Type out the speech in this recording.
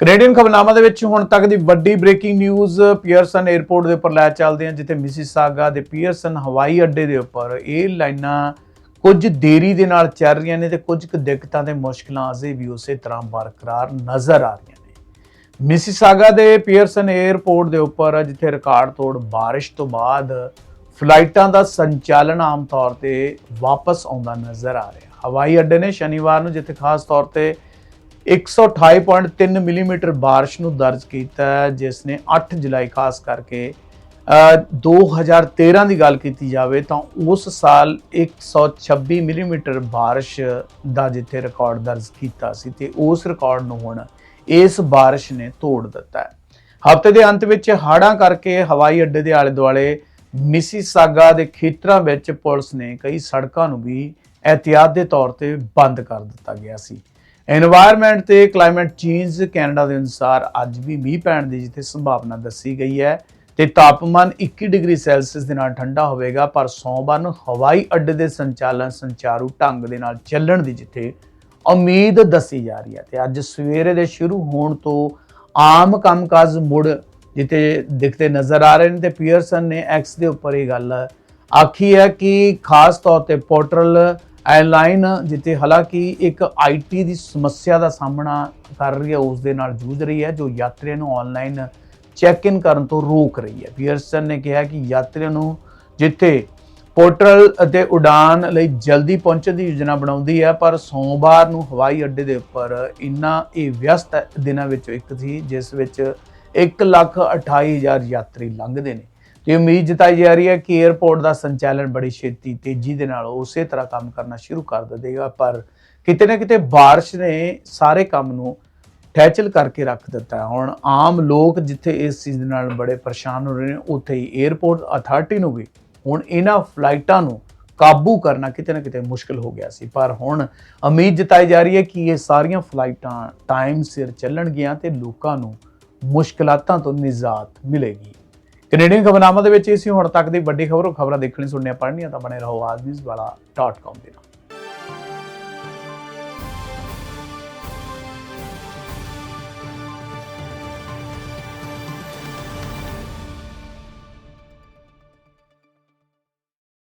Canadian ਖਬਰਨਾਮਾ ਦੇ ਵਿੱਚ ਹੁਣ ਤੱਕ ਦੀ ਵੱਡੀ ਬ੍ਰੇਕਿੰਗ ਨਿਊਜ਼ ਪੀਅਰਸਨ 에ਅਰਪੋਰਟ ਦੇ ਉੱਪਰ ਲੈ ਚੱਲਦੇ ਹਾਂ ਜਿੱਥੇ ਮਿਸੀਸਾਗਾ ਦੇ ਪੀਅਰਸਨ ਹਵਾਈ ਅੱਡੇ ਦੇ ਉੱਪਰ ਇਹ ਲਾਈਨਾਂ ਕੁਝ ਦੇਰੀ ਦੇ ਨਾਲ ਚੱਲ ਰਹੀਆਂ ਨੇ ਤੇ ਕੁਝ ਕੁ ਦਿੱਕਤਾਂ ਤੇ ਮੁਸ਼ਕਲਾਂ ਅਜੇ ਵੀ ਉਸੇ ਤਰ੍ਹਾਂ ਬਰਕਰਾਰ ਨਜ਼ਰ ਆ ਰਹੀਆਂ ਨੇ। ਮਿਸੀਸਾਗਾ ਦੇ ਪੀਅਰਸਨ 에ਅਰਪੋਰਟ ਦੇ ਉੱਪਰ, ਜਿੱਥੇ ਰਿਕਾਰਡ ਤੋੜ ਬਾਰਿਸ਼ ਤੋਂ ਬਾਅਦ ਫਲਾਈਟਾਂ ਦਾ ਸੰਚਾਲਨ ਆਮ ਤੌਰ ਤੇ ਵਾਪਸ ਆਉਂਦਾ ਨਜ਼ਰ ਆ ਰਿਹਾ। ਹਵਾਈ ਅੱਡੇ ਨੇ ਸ਼ਨੀਵਾਰ ਨੂੰ ਜਿੱਥੇ ਖਾਸ ਤੌਰ ਤੇ 128.3 ਮਿਲੀਮੀਟਰ ਬਾਰਿਸ਼ ਨੂੰ ਦਰਜ ਕੀਤਾ ਜਿਸ ਨੇ 8 ਜੁਲਾਈ ਖਾਸ ਕਰਕੇ ਅ, 2013 ਦੀ ਗੱਲ ਕੀਤੀ ਜਾਵੇ ਤਾਂ ਉਸ ਸਾਲ 126 ਮਿਲੀਮੀਟਰ ਬਾਰਿਸ਼ ਦਾ ਜਿੱਥੇ ਰਿਕਾਰਡ ਦਰਜ ਕੀਤਾ ਸੀ ਤੇ ਉਸ ਰਿਕਾਰਡ ਨੂੰ ਹੁਣ ਇਸ ਬਾਰਿਸ਼ ਨੇ ਤੋੜ ਦਿੱਤਾ ਹੈ। ਹਫ਼ਤੇ ਦੇ ਅੰਤ ਵਿੱਚ ਹੜ੍ਹਾਂ ਕਰਕੇ ਹਵਾਈ ਅੱਡੇ ਦੇ ਆਲੇ ਦੁਆਲੇ ਮਿਸੀਸਾਗਾ ਦੇ ਖੇਤਰਾਂ ਵਿੱਚ ਪੁਲਿਸ ਨੇ ਕਈ ਸੜਕਾਂ ਨੂੰ ਵੀ ਇਹਤਿਆਤ ਦੇ ਤੌਰ ਤੇ ਬੰਦ ਕਰ ਦਿੱਤਾ ਗਿਆ ਸੀ। এনवायरमेंट ਤੇ ਕਲਾਈਮੇਟ ਚੇਂਜ ਕੈਨੇਡਾ ਦੇ ਅਨੁਸਾਰ ਅੱਜ ਵੀ ਮੀਂਹ ਪੈਣ ਦੀ ਜਿੱਥੇ ਸੰਭਾਵਨਾ ਦੱਸੀ ਗਈ ਹੈ ਤੇ ਤਾਪਮਾਨ 21 ਡਿਗਰੀ ਸੈਲਸੀਅਸ ਦੇ ਨਾਲ ਠੰਡਾ ਹੋਵੇਗਾ, ਪਰ ਸੋਮਵਾਰ ਨੂੰ ਹਵਾਈ ਅੱਡੇ ਦੇ ਸੰਚਾਲਨ ਸੰਚਾਰੂ ਢੰਗ ਦੇ ਨਾਲ ਚੱਲਣ ਦੀ ਜਿੱਥੇ ਉਮੀਦ ਦੱਸੀ ਜਾ ਰਹੀ ਹੈ ਤੇ ਅੱਜ ਸਵੇਰੇ ਦੇ ਸ਼ੁਰੂ ਹੋਣ ਤੋਂ ਆਮ ਕੰਮ ਕਾਜ ਮੁੜ ਜਿੱਥੇ ਦਿਖਦੇ ਨਜ਼ਰ ਆ ਰਹੇ ਨੇ ਤੇ ਪੀਅਰਸਨ ਨੇ ਐਕਸ ਦੇ ਉੱਪਰ ਇਹ ਗੱਲ ਆਖੀ ਹੈ ਕਿ ਖਾਸ ਤੌਰ ਤੇ ਪੋਰਟਲ ਐਅਰਲਾਈਨ ਜਿੱਥੇ ਹਾਲਾਂਕਿ ਇੱਕ ਆਈਟੀ ਦੀ ਸਮੱਸਿਆ ਦਾ ਸਾਹਮਣਾ ਕਰ ਰਹੀ ਹੈ ਉਸ ਦੇ ਨਾਲ ਜੂਝ ਰਹੀ ਹੈ, ਜੋ ਯਾਤਰੀਆਂ ਨੂੰ ਆਨਲਾਈਨ ਚੈੱਕ ਇਨ ਕਰਨ ਤੋਂ ਰੋਕ ਰਹੀ ਹੈ। ਪੀਅਰਸਨ ਨੇ ਕਿਹਾ ਕਿ ਯਾਤਰੀਆਂ ਨੂੰ ਜਿੱਥੇ ਪੋਰਟਲ ਅਤੇ ਉਡਾਨ ਲਈ ਜਲਦੀ ਪਹੁੰਚਣ ਦੀ ਯੋਜਨਾ ਬਣਾਉਂਦੀ ਹੈ, ਪਰ ਸੋਮਵਾਰ ਨੂੰ ਹਵਾਈ ਅੱਡੇ ਦੇ ਉੱਪਰ ਇੰਨਾ ਇਹ ਵਿਅਸਤ ਦਿਨਾਂ ਵਿੱਚੋਂ ਇੱਕ ਸੀ, ਜਿਸ ਵਿੱਚ 128000 ਯਾਤਰੀ ਲੰਘਦੇ ਨੇ। ਇਹ ਉਮੀਦ ਜਤਾਈ ਜਾ ਰਹੀ ਹੈ ਕਿ 에ਅਰਪੋਰਟ ਦਾ ਸੰਚਾਲਨ ਬੜੀ ਛੇਤੀ ਤੇਜ਼ੀ ਦੇ ਨਾਲ ਉਸੇ ਤਰ੍ਹਾਂ ਕੰਮ ਕਰਨਾ ਸ਼ੁਰੂ ਕਰ ਦੇਵੇਗਾ ਪਰ ਕਿਤੇ ਨਾ ਕਿਤੇ ਬਾਰਿਸ਼ ਨੇ ਸਾਰੇ ਕੰਮ ਨੂੰ ਠਹਿਚਲ ਕਰਕੇ ਰੱਖ ਦਿੱਤਾ ਹੁਣ ਆਮ ਲੋਕ ਜਿੱਥੇ ਇਸ ਚੀਜ਼ ਨਾਲ ਬੜੇ ਪਰੇਸ਼ਾਨ ਹੋ ਰਹੇ ਨੇ, ਉੱਥੇ ਹੀ 에ਅਰਪੋਰਟ ਅਥਾਰਟੀ ਨੂੰ ਵੀ ਹੁਣ ਇਹਨਾਂ ਫਲਾਈਟਾਂ ਨੂੰ ਕਾਬੂ ਕਰਨਾ ਕਿਤੇ ਨਾ ਕਿਤੇ ਮੁਸ਼ਕਲ ਹੋ ਗਿਆ ਸੀ। ਪਰ ਹੁਣ ਉਮੀਦ ਜਤਾਈ ਜਾ ਰਹੀ ਹੈ ਕਿ ਇਹ ਸਾਰੀਆਂ ਫਲਾਈਟਾਂ ਟਾਈਮ ਸਿਰ ਚੱਲਣਗੀਆਂ ਤੇ ਲੋਕਾਂ ਨੂੰ ਮੁਸ਼ਕਲਾਤਾਂ ਤੋਂ ਨਿਜਾਤ ਮਿਲੇਗੀ। ਕੈਨੇਡੀਅਨ ਖਬਰਨਾਮਾ ਦੇ ਵਿੱਚ ਇਹ ਸੀ। ਹੁਣ ਤੱਕ ਦੀ ਵੱਡੀ ਖਬਰੋਂ ਖਬਰਾਂ ਦੇਖਣੀ ਸੁਣਨੀਆਂ ਪੜ੍ਹਨੀਆਂ ਤਾਂ ਬਣੇ ਰਹੋ ਆਜ਼ਮੀਜ਼ ਵਾਲਾ .com ਦੇ ਨਾਲ।